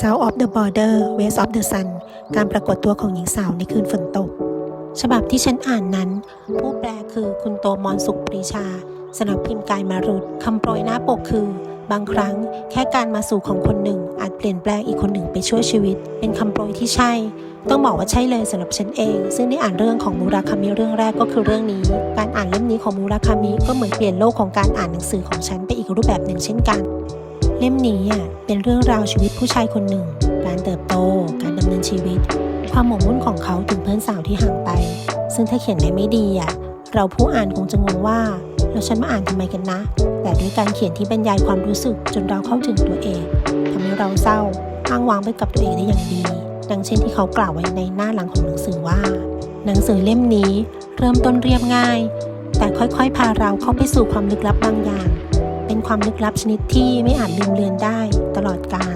South of the Border West of the Sun การปรากฏตัวของหญิงสาวในคืนฝนตก ฉบับที่ฉันอ่านนั้น ผู้แปลคือคุณโตมอนสุขปรีชาสำนักพิมพ์กายมารุตคำโปรยหน้าปกคือ บางครั้งแค่การมาสู่ของคนหนึ่ง อาจเปลี่ยนแปลงอีกคนหนึ่งไปช่วยชีวิต เป็นคำโปรยที่ใช่ ต้องบอกว่าใช่เลยสำหรับฉันเอง ซึ่งได้อ่านเรื่องของมูราคามิเรื่องแรกก็คือเรื่องนี้ การอ่านเล่มนี้ของมูราคามิก็เหมือนเปลี่ยนโลกของการอ่านหนังสือของฉันไปอีกรูปแบบหนึ่งเช่นกัน เล่มนี้อะเป็นเรื่องราวชีวิตผู้ชายคนหนึ่ง การเติบโต การดำเนินชีวิต ความหมกมุ่นของเขาถึงเพื่อนสาวที่ห่างไป ซึ่งถ้าเขียนได้ไม่ดีอะเราผู้อ่านคงจะงงว่าแล้วฉันมาอ่านทำไมกันนะ แต่ด้วยการเขียนที่บรรยายความรู้สึกจนเราเข้าถึงตัวเองทำให้เราเศร้าอ้างวางไปกับตัวเองได้อย่างดี ดังเช่นที่เขากล่าวไว้ในหน้าหลังของหนังสือว่า หนังสือเล่มนี้เริ่มต้นเรียบง่าย แต่ค่อยๆ พาเราเข้าไปสู่ความลึกลับบางอย่าง เป็นความลึกลับชนิดที่ไม่อาจลืมเลือนได้ตลอดกาล